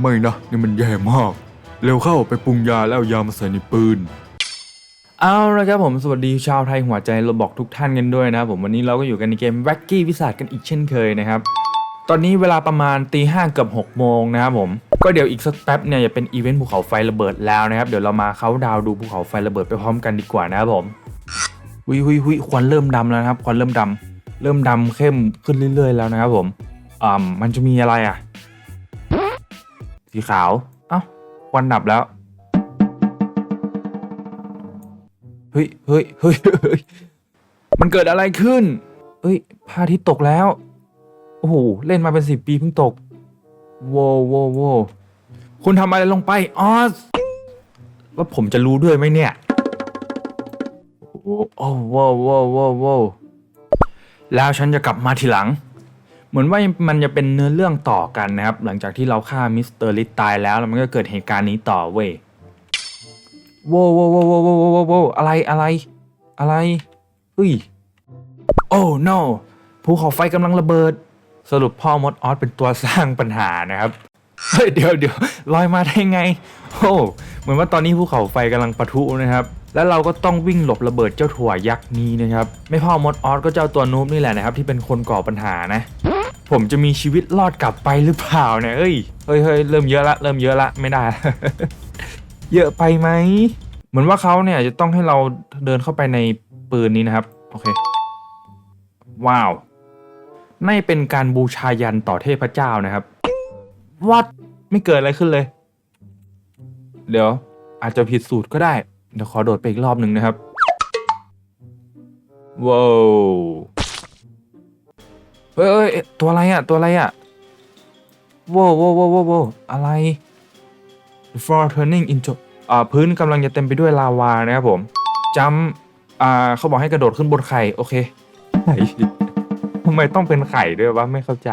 ไม่นะนี่มันแย่มาก เร็วเข้าไปปรุงยาแล้วเอายามาใส่ในปืน เอาละครับผมสวัสดีชาวไทยหัวใจเราบอกทุกท่านกันด้วยนะครับผมวันนี้เราก็อยู่กันในเกมแว็กกี้วิสัทกันอีกเช่นเคยนะครับ ตอนนี้เวลาประมาณตีห้าเกือบหกโมงนะครับผมก็เดี๋ยวอีกสักแป๊บเนี่ยจะเป็นอีเวนต์ภูเขาไฟระเบิดแล้วนะครับเดี๋ยวเรามาเขาดาวดูภูเขาไฟระเบิดไปพร้อมกันดีกว่านะครับผมวิวิวิควันเริ่มดำแล้วนะครับควันเริ่มดำเริ่มดำเข้มขึ้นเรื่อย ๆ แล้วนะครับผมอ่ามันจะมีอะไรอะ สีขาว เอ้าควันดับแล้วเฮ้ยเฮ้ยเฮ้ยเฮ้ยมันเกิดอะไรขึ้น เฮ้ยพระอาทิตย์ตกแล้ว โอ้โห เล่นมาเป็นสิบปีเพิ่งตกโว้วโว้วโว้วคุณทำอะไรลงไป ออส ว่าผมจะรู้ด้วยไหมเนี่ย โอ้โอ้โว้วโว้วโว้วโว้วแล้วฉันจะกลับมาทีหลัง เหมือนว่ามันจะเป็นเนื้อเรื่องต่อกันนะครับ หลังจากที่เราฆ่ามิสเตอร์ลิตตายแล้วแล้วมันก็เกิดเหตุการณ์นี้ต่อเว้ยโว้วโว้วโว้วโว้วโว้วโว้วโว้อะไรอะไร อะไรเฮ้ยโอ้ no ภูเขาไฟกำลังระเบิด สรุปพ่อมดออสเป็นตัวสร้างปัญหานะครับเฮ้ยเดี๋ยวเดี๋ยวลอยมาได้ไงโอ้เหมือนว่าตอนนี้ภูเขาไฟกำลังปะทุนะครับแล้วเราก็ต้องวิ่งหลบระเบิดเจ้าถั่วยักษ์นี้นะครับ ไม่พ่อมดออสก็เจ้าตัวนูบนี่แหละนะครับ ที่เป็นคนก่อปัญหานะ ผมจะมีชีวิตรอดกลับไปหรือเปล่าเนี่ยเฮ้ยเฮ้ยเฮ้ยเริ่มเยอะละเริ่มเยอะละไม่ได้ เยอะไปไหมเหมือนว่าเขาเนี่ยจะต้องให้เราเดินเข้าไปในปืนนี้นะครับโอเคว้าวนี่เป็นการบูชายันต่อเทพเจ้านะครับวัดไม่เกิดอะไรขึ้นเลย เดี๋ยวอาจจะผิดสูตรก็ได้ เดี๋ยวขอโดดไปอีกรอบหนึ่งนะครับว้าว เฮ้ยเฮ้ยตัวอะไรอะตัวอะไรอะว้าวว้าวว้าวว้าวว้าวอะไร before turning into อ่าพื้นกำลังจะเต็มไปด้วยลาวานะครับผมจำอ่าเขาบอกให้กระโดดขึ้นบนไข่โอเคไข่ทำไมต้องเป็นไข่ด้วยวะไม่เข้าใจ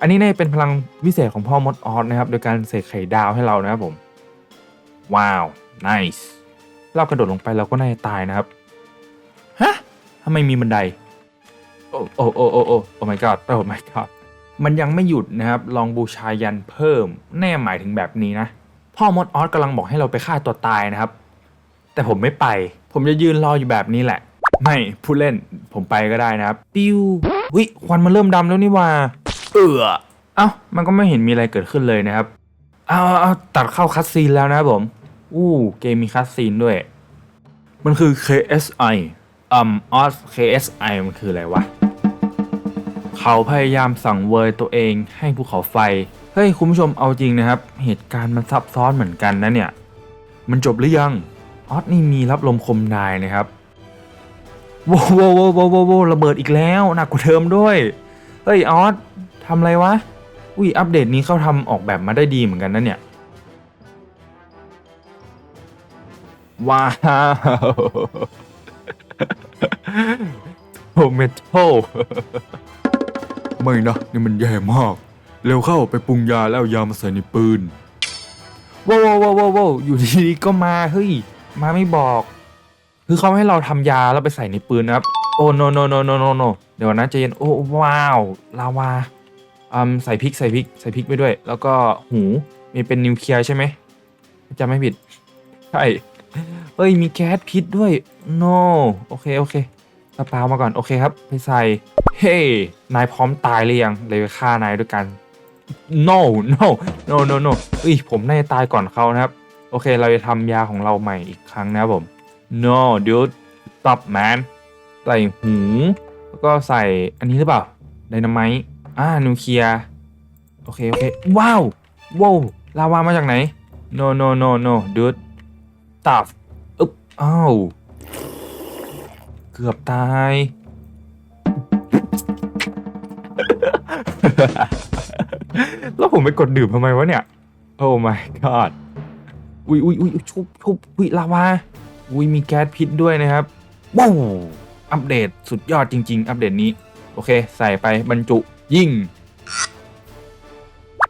อันนี้เนี่ยเป็นพลังวิเศษของพ่อมดออสนะครับ โดยการเสกไข่ดาวให้เรานะครับผม ว้าว nice เรากระโดดลงไปเราก็น่าจะตายนะครับ ฮะทำไมมีบันได โอ้โอ้โอ้โอ้โอ้ oh my god โอ้ my god มันยังไม่หยุดนะครับ ลองบูชายันเพิ่ม แน่หมายถึงแบบนี้นะ พ่อมดออสกำลังบอกให้เราไปฆ่าตัวตายนะครับ แต่ผมไม่ไป ผมจะยืนรออยู่แบบนี้แหละ ไม่พูดเล่น ผมไปก็ได้นะครับ ปิววิควันมันเริ่มดำแล้วนี่ว่า เออเอ้า มันก็ไม่เห็นมีอะไรเกิดขึ้นเลยนะครับ เอาเอาเอาตัดเข้าคัสซีนแล้วนะครับผม อู้ เกมมีคัสซีนด้วย มันคือ KSI อืมออส KSI มันคืออะไรวะ เขาพยายามสั่งเวยตัวเองให้ภูเขาไฟ เฮ้ยคุณผู้ชมเอาจริงนะครับ เหตุการณ์มันซับซ้อนเหมือนกันนะเนี่ย มันจบหรือยัง ออสนี่มีรับลมคมนายนะครับโว้วโว้วโว้โว้วโว้วโว้วระเบิดอีกแล้วหนักกว่าเดิมด้วย เฮ้ยออสทำอะไรวะ อุ้ยอัปเดตนี้เขาทำออกแบบมาได้ดีเหมือนกันนะเนี่ย ว้าวโทเมโต ไม่นะนี่มันแย่มาก เร็วเข้าไปปรุงยาแล้วยามาใส่ในปืนว้าวว้าวว้าวว้าวอยู่ดีๆก็มาเฮ้ยมาไม่บอก คือเขาให้เราทำยาแล้วไปใส่ในปืนนะครับโอ้โนโนโนโนโนโนเดี๋ยวนะใจเย็นโอ้ว้าวลาวาอืมใส่พริกใส่พริกใส่พริกไปด้วย แล้วก็หูมีเป็นนิวเคลียร์ใช่ไหมจำไม่ผิดใช่เฮ้ยมีแก๊สพิษด้วย no โอเคโอเค กระเป๋ามาก่อนโอเคครับไปใส่ เฮ้นายพร้อมตายหรือยังเลยไปฆ่านายด้วยกัน no no no no no เอ้ยผมน่าจะตายก่อนเขานะครับ โอเคเราจะทำยาของเราใหม่อีกครั้งนะครับผม no dude stop man ใส่หูแล้วก็ใส่อันนี้หรือเปล่าไดนาไมต์อ่านิวเคลียร์โอเค โอเค ว้าวว้าวลาวามาจากไหน no no no no dude stop อึ๊บอ้าว เกือบตาย แล้วผมไปกดดื่มทำไมวะเนี่ย โอ้ my god อุ้ยอุ้ยอุ้ยชุบชุบอุ้ยลาวาอุ้ยมีแก๊สพิษด้วยนะครับว้าวอัปเดตสุดยอดจริง ๆ อัปเดตนี้ โอเค ใส่ไปบรรจุยิ่ง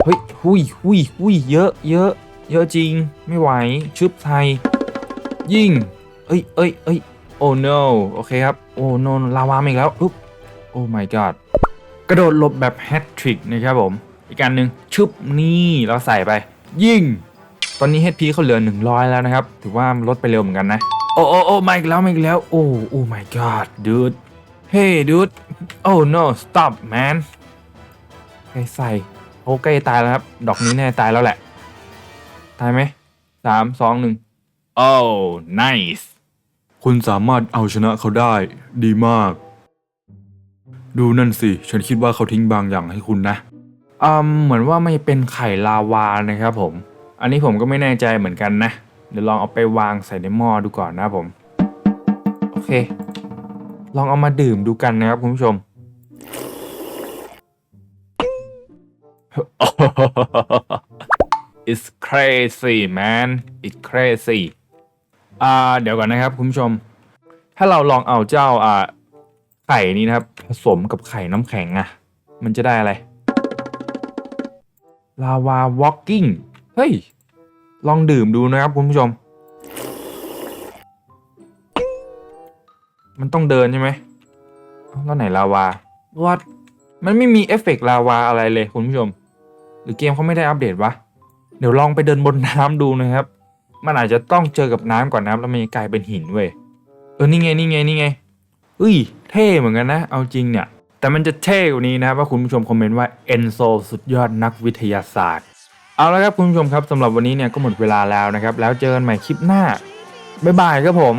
เฮ้ยหุยหุยหุยเยอะเยอะ เยอะจริง ไม่ไหว ชึบไทย ยิ่ง เอ้ยเอ้ยเอ้ย โอ้ no โอเคครับ โอ้ no ลาวามาอีกแล้วอุ๊บโอ้ my god กระโดดหลบแบบแฮตทริกนะครับผม อีกอันหนึ่งชึบนี่เราใส่ไป ยิง ตอนนี้ HP เขาเหลือ 100 แล้วนะครับ ถือว่ามันลดไปเร็วเหมือนกันนะ โอ้โอ้โอ้มาอีกแล้วมาอีกแล้ว โอ้โอ้ my god dude hey dude oh no stop man ใครใส่โอ้ใกล้ตายแล้วครับ ดอกนี้แน่ตายแล้วแหละ ตายไหมสามสองหนึ่ง oh nice คุณสามารถเอาชนะเขาได้ ดีมาก ดูนั่นสิ ฉันคิดว่าเขาทิ้งบางอย่างให้คุณนะอืมเหมือนว่าไม่เป็นไข่ลาวานะครับผม อันนี้ผมก็ไม่แน่ใจเหมือนกันนะ เดี๋ยวลองเอาไปวางใส่ในหม้อดูก่อนนะผม โอเค ลองเอามาดื่มดูกันนะครับคุณผู้ชม It's crazy man It's crazy อ่าเดี๋ยวก่อนนะครับคุณผู้ชม ถ้าเราลองเอาเจ้าอ่าไข่นี้นะครับ ผสมกับไข่น้ำแข็งอะมันจะได้อะไรลาวาวอล์กกิ้งเฮ้ย ลองดื่มดูนะครับคุณผู้ชม มันต้องเดินใช่ไหมเอ้าแล้วไหนลาวาวัดมันไม่มีเอฟเฟกต์ลาวาอะไรเลยคุณผู้ชม หรือเกมเขาไม่ได้อัปเดตวะ เดี๋ยวลองไปเดินบนน้ำดูนะครับ มันอาจจะต้องเจอกับน้ำก่อนนะครับแล้วมันจะกลายเป็นหินเว้ยเออนี่ไงนี่ไงนี่ไงเอ้ยเท่เหมือนกันนะ เอาจริงเนี่ย แต่มันจะเท่กว่านี้นะครับว่าคุณผู้ชมคอมเมนต์ว่าเอนโซสุดยอดนักวิทยาศาสตร์ เอาละครับคุณผู้ชมครับสำหรับวันนี้เนี่ยก็หมดเวลาแล้วนะครับ แล้วเจอกันใหม่คลิปหน้าบ๊ายบายครับผม